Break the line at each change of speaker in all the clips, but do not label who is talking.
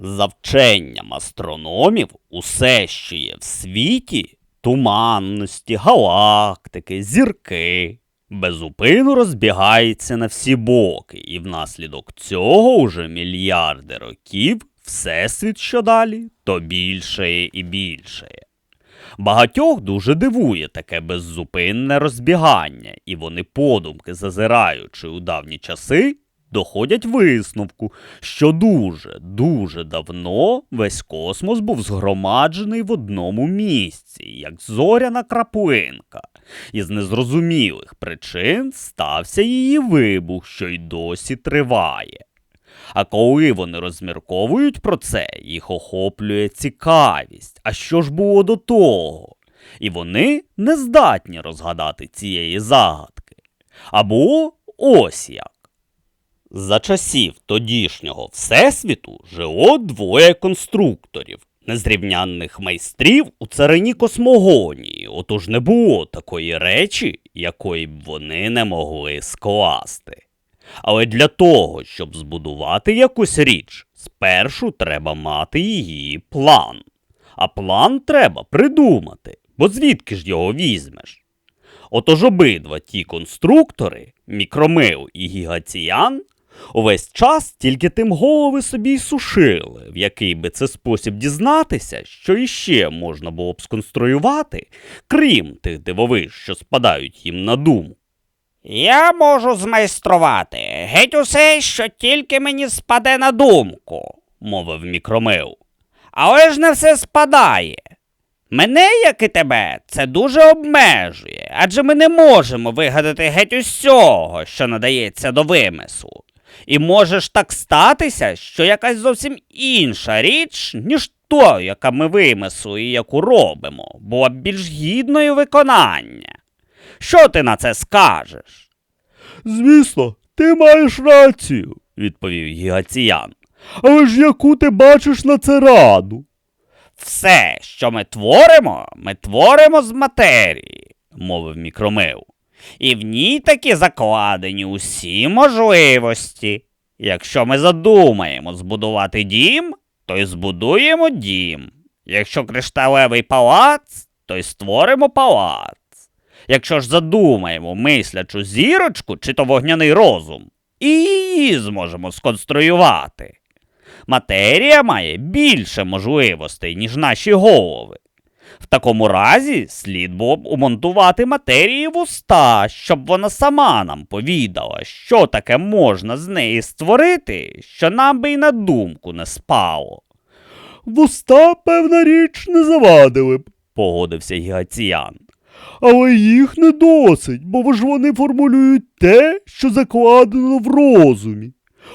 За вченням астрономів, усе, що є в світі, туманності, галактики, зірки, безупину розбігається на всі боки, і внаслідок цього уже мільярди років всесвіт що далі, то більшає і більшає. Багатьох дуже дивує таке беззупинне розбігання, і вони подумки, зазираючи у давні часи, доходять висновку, що дуже, дуже давно весь космос був згромаджений в одному місці, як зоряна краплинка, і з незрозумілих причин стався її вибух, що й досі триває. А коли вони розмірковують про це, їх охоплює цікавість. А що ж було до того? І вони не здатні розгадати цієї загадки. Або ось як. За часів тодішнього Всесвіту жило двоє конструкторів, незрівнянних майстрів у царині космогонії, отож не було такої речі, якої б вони не могли скласти. Але для того, щоб збудувати якусь річ, спершу треба мати її план. А план треба придумати, бо звідки ж його візьмеш? Отож обидва ті конструктори, мікромил і гігаціян, увесь час тільки тим голови собі й сушили, в який би це спосіб дізнатися, що іще можна було б сконструювати, крім тих дивовиж, що спадають їм на думку.
Я можу змайструвати геть усе, що тільки мені спаде на думку,
мовив мікромил.
але ж не все спадає. Мене, як і тебе, це дуже обмежує, адже ми не можемо вигадати геть усього, що надається до вимислу. І може ж так статися, що якась зовсім інша річ, ніж то, яка ми вимислили і яку робимо, була б більш гідною виконання. Що ти на це скажеш?
Звісно, ти маєш рацію,
відповів гігаціян.
але ж яку ти бачиш на це раду?
Все, що ми творимо, ми творимо з матерії,
мовив мікромил.
І в ній таки закладені усі можливості. Якщо ми задумаємо збудувати дім, то й збудуємо дім. Якщо кришталевий палац, то й створимо палац. Якщо ж задумаємо мислячу зірочку чи то вогняний розум, і її зможемо сконструювати. Матерія має більше можливостей, ніж наші голови. В такому разі слід було б умонтувати матерії в уста, щоб вона сама нам повідала, що таке можна з неї створити, що нам би й на думку не спало.
Вуста, певна річ, не завадили б,
Погодився гігаціян.
але їх не досить, бо ж вони формулюють те, що закладено в розумі.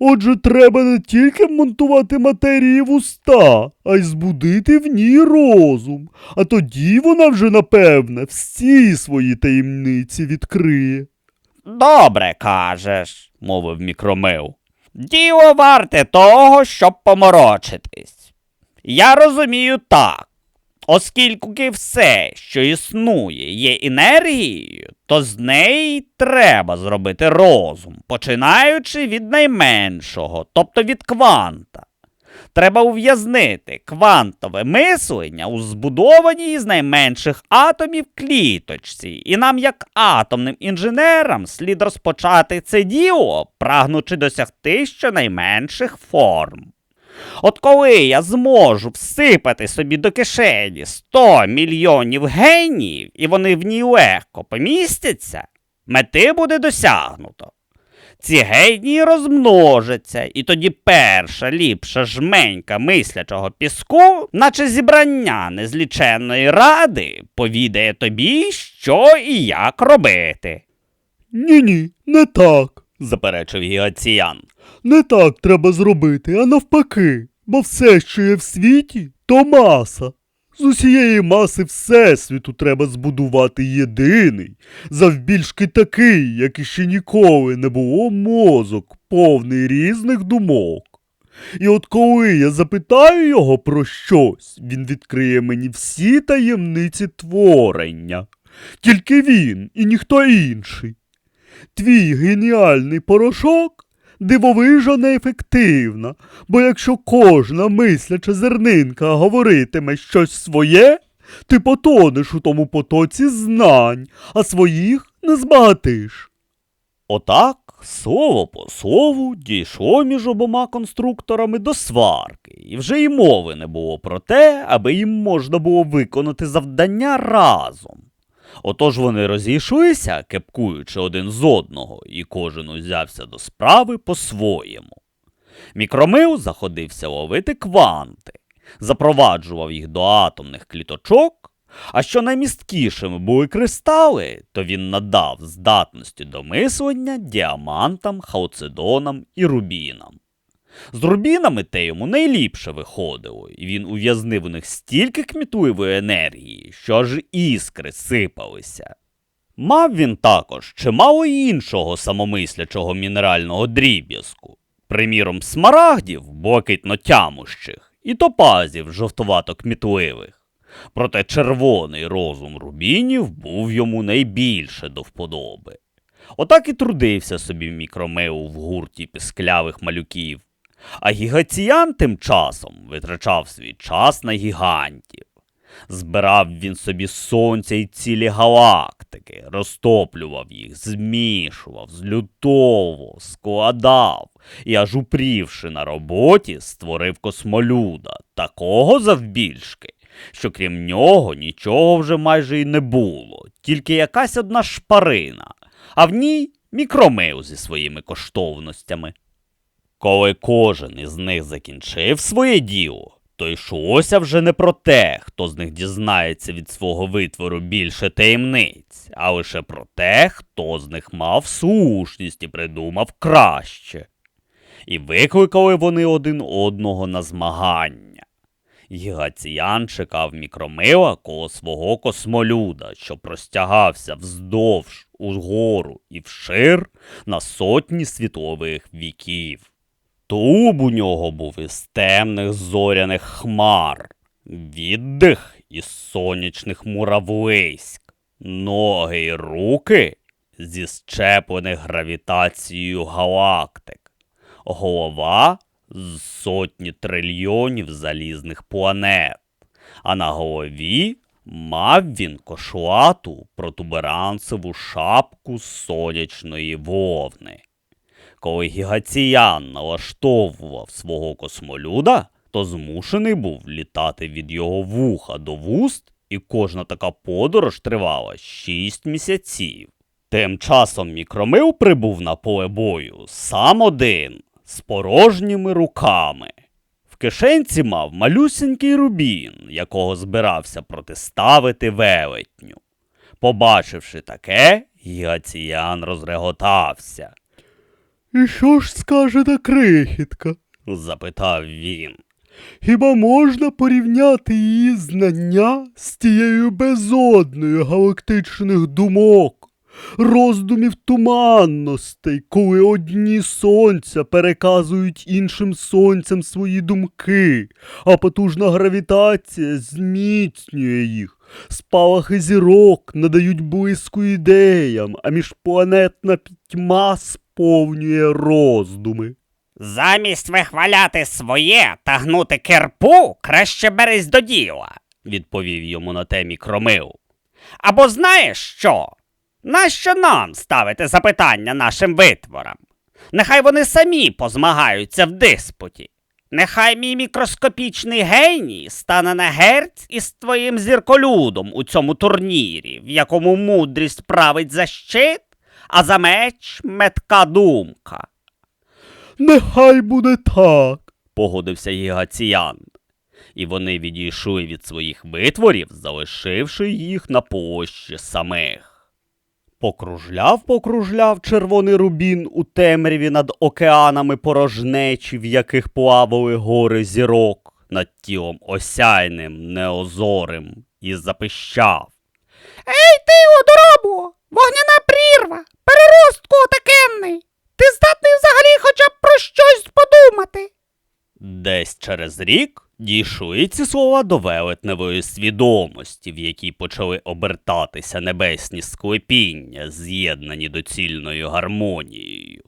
Отже, треба не тільки монтувати матерії в уста, а й збудити в ній розум. А тоді вона вже, напевне, всі свої таємниці відкриє.
Добре кажеш,
мовив мікромил.
діло варте того, щоб поморочитись. Я розумію так. Оскільки все, що існує, є енергією, то з неї треба зробити розум, починаючи від найменшого, тобто від кванта. Треба ув'язнити квантове мислення у збудованій із найменших атомів кліточці, і нам, як атомним інженерам, слід розпочати це діло, прагнучи досягти щонайменших форм. От коли я зможу всипати собі до кишені 100 мільйонів геніїв, і вони в ній легко помістяться, мети буде досягнуто. Ці генії розмножаться, і тоді перша ліпша жменька мислячого піску, наче зібрання незліченної ради, повідає тобі, що і як робити.
Ні, ні, не так.
Заперечив гігаціян.
Не так треба зробити, а навпаки, бо все, що є в світі, то маса. З усієї маси Всесвіту треба збудувати єдиний, завбільшки такий, як іще ніколи не було мозок, повний різних думок. І от коли я запитаю його про щось, він відкриє мені всі таємниці творення. Тільки він і ніхто інший. Твій геніальний порошок дивовижа неефективна, бо якщо кожна мисляча зернинка говоритиме щось своє, ти потонеш у тому потоці знань, а своїх не збагатиш.
Отак, слово по слову, дійшло між обома конструкторами до сварки, і вже й мови не було про те, аби їм можна було виконати завдання разом. Отож вони розійшлися, кепкуючи один з одного, і кожен узявся до справи по-своєму. Мікромил заходився ловити кванти, запроваджував їх до атомних кліточок, а що наймісткішими були кристали, то він надав здатності до мислення діамантам, халцедонам і рубінам. З рубінами те йому найліпше виходило, і він ув'язнив у них стільки кмітливої енергії, що аж іскри сипалися. Мав він також чимало іншого самомислячого мінерального дріб'язку, приміром, смарагдів блакитно тямущих і топазів жовтувато кмітливих. Проте червоний розум рубінів був йому найбільше до вподоби. Отак і трудився собі мікромеу в гурті пісклявих малюків, а гігаціян тим часом витрачав свій час на гігантів. Збирав він собі сонця й цілі галактики, розтоплював їх, змішував, злютовував, складав і аж упрівши на роботі, створив космолюда, такого завбільшки, що крім нього нічого вже майже й не було, тільки якась одна шпарина, а в ній мікромив зі своїми коштовностями. Коли кожен із них закінчив своє діло, то йшлося вже не про те, хто з них дізнається від свого витвору більше таємниць, а лише про те, хто з них мав слушність і придумав краще. І викликали вони один одного на змагання. Гігаціян чекав мікромила коло свого космолюда, що простягався вздовж, угору і вшир на сотні світлових віків. Тулуб у нього був із темних зоряних хмар, віддих із сонячних муравлиськ, ноги й руки зі щеплених гравітацією галактик, голова з сотні трильйонів залізних планет, а на голові мав він кошлату протуберанцеву шапку сонячної вовни. Коли гігаціян налаштовував свого космолюда, то змушений був літати від його вуха до вуст, і кожна така подорож тривала шість місяців. Тим часом мікромил прибув на поле бою сам один, з порожніми руками. В кишенці мав малюсенький рубін, якого збирався протиставити велетню. Побачивши таке, гігаціян розреготався.
І що ж скаже та крихітка?
запитав він.
Хіба можна порівняти її знання з тією безодною галактичних думок, роздумів туманностей, коли одні сонця переказують іншим сонцям свої думки, а потужна гравітація зміцнює їх. Спалахи зірок надають блиску ідеям, а міжпланетна пітьма сповнює роздуми.
Замість вихваляти своє та гнути кирпу, краще берись до діла.
відповів йому на те мікромил.
Або знаєш що? Нащо нам ставити запитання нашим витворам? Нехай вони самі позмагаються в диспуті. Нехай мій мікроскопічний геній стане на герць із твоїм зірколюдом у цьому турнірі, в якому мудрість править за щит, а за меч метка думка.
Нехай буде так.
погодився гігаціян. І вони відійшли від своїх витворів, залишивши їх на площі самих. Покружляв, покружляв червоний рубін у темряві над океанами порожнечі, в яких плавали гори зірок, над тілом осяйним, неозорим, і запищав.
Ей ти, одоробо! Вогняна прірва! Переростку отакенний! Ти здатний взагалі хоча б про щось подумати.
Десь через рік дійшли ці слова до велетневої свідомості, в якій почали обертатися небесні склепіння, з'єднані доцільною гармонією.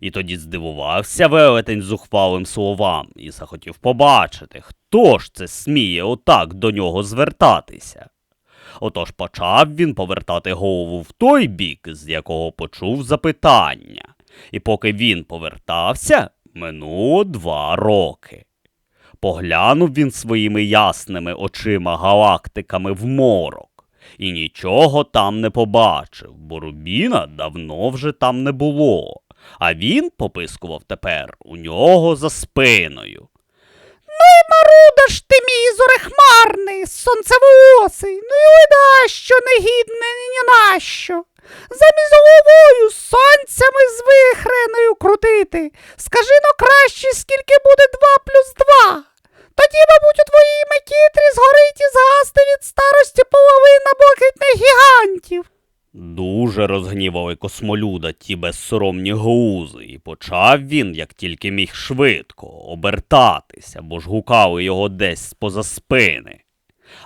І тоді здивувався велетень зухвалим словам і захотів побачити, хто ж це сміє отак до нього звертатися. Отож почав він повертати голову в той бік, з якого почув запитання, і поки він повертався, минуло два роки. Поглянув він своїми ясними очима галактиками в морок, і нічого там не побачив, бо Рубіна давно вже там не було, а він попискував тепер у нього за спиною.
Маруда ж ти мій зорехмарний, сонцевоосий, ну і леда, що негідне ні на що. Замість головою сонцями з вихреною крутити. Скажи но краще, скільки буде два плюс два. Тоді, мабуть, у твоїй макітрі згорить і згасти від старості половина блакитних гігантів.
Дуже розгнівали космолюда ті безсоромні гузи, і почав він, як тільки міг швидко, обертатися, бо ж гукали його десь поза спини.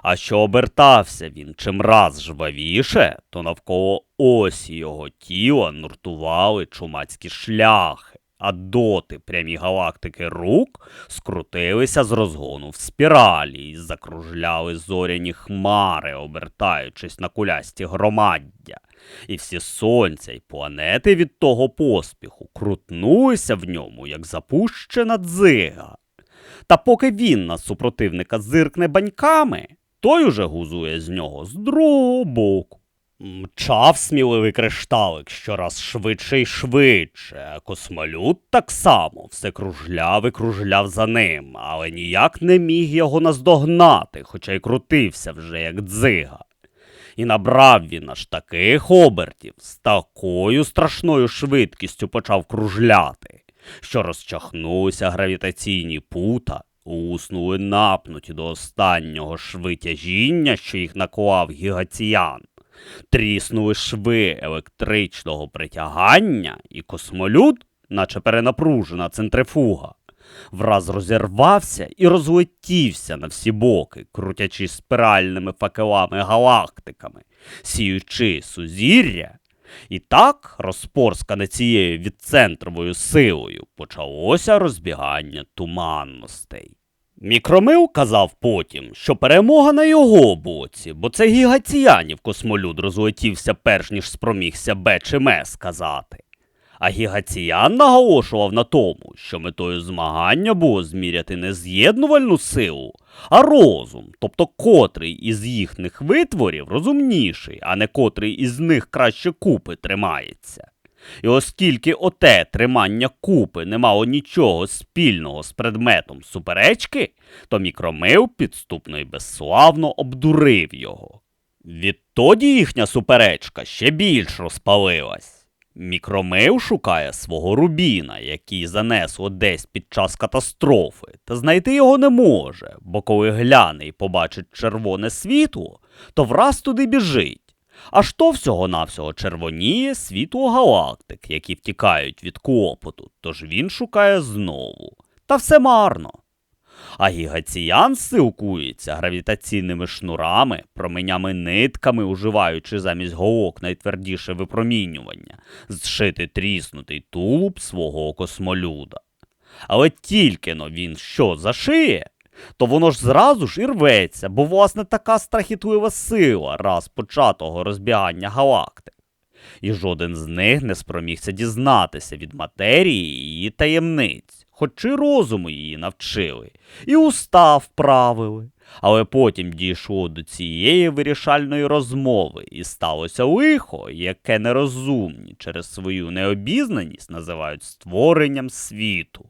А що обертався він чим раз жвавіше, то навколо осі його тіла нуртували чумацькі шляхи, а доти прямі галактики рук скрутилися з розгону в спіралі і закружляли зоряні хмари, обертаючись на кулясті громаддя. І всі сонця й планети від того поспіху крутнулися в ньому, як запущена дзига. Та поки він на супротивника зиркне баньками, той уже гузує з нього з другого боку. Мчав сміливий кришталик щораз швидше й швидше, а космолют так само все кружляв і кружляв за ним, але ніяк не міг його наздогнати, хоча й крутився вже як дзига. І набрав він аж таких обертів, з такою страшною швидкістю почав кружляти, що розчахнулися гравітаційні пута, уснули напнуті до останнього шви тяжіння, що їх наклав гігаціян. Тріснули шви електричного притягання, і космолюд, наче перенапружена центрифуга, враз розірвався і розлетівся на всі боки, крутячи спиральними факелами галактиками, сіючи сузір'я. І так, розпорскане цією відцентровою силою, почалося розбігання туманностей. Мікромил казав потім, що перемога на його боці, бо це гігаціянів космолюд розлетівся перш ніж спромігся Б чи М сказати. А гігаціян наголошував на тому, що метою змагання було зміряти не з'єднувальну силу, а розум, тобто котрий із їхніх витворів розумніший, а не котрий із них краще купи тримається. І оскільки оте тримання купи не мало нічого спільного з предметом суперечки, то мікромив підступно і безславно обдурив його. Відтоді їхня суперечка ще більш розпалилась. Мікромив шукає свого рубіна, який занесло десь під час катастрофи, та знайти його не може, бо коли гляне і побачить червоне світло, то враз туди біжить. Аж то всього-навсього червоніє світло галактик, які втікають від клопоту, тож він шукає знову. Та все марно. А гігаціян силкується гравітаційними шнурами, променями нитками, уживаючи замість голок найтвердіше випромінювання, зшити тріснутий тулуб свого космолюда. Але тільки но він що зашиє, то воно ж зразу ж і рветься, бо власне така страхітлива сила раз початого розбігання галактик. І жоден з них не спромігся дізнатися від матерії її таємниць, хоч і розуму її навчили, і уста вправили. Але потім дійшло до цієї вирішальної розмови, і сталося лихо, яке нерозумні через свою необізнаність називають створенням світу.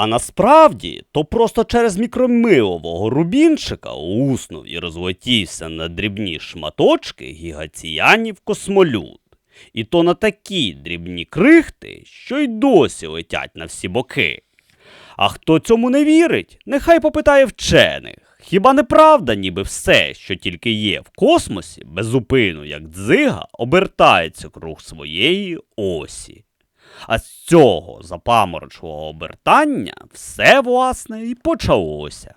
А насправді, то просто через мікромилового рубінчика уснув і розлетівся на дрібні шматочки гігаціянів космолюд. І то на такі дрібні крихти, що й досі летять на всі боки. А хто цьому не вірить, нехай попитає вчених. Хіба не правда, ніби все, що тільки є в космосі, безупину, як дзига, обертається круг своєї осі. А з цього запаморочливого обертання все, власне, і почалося.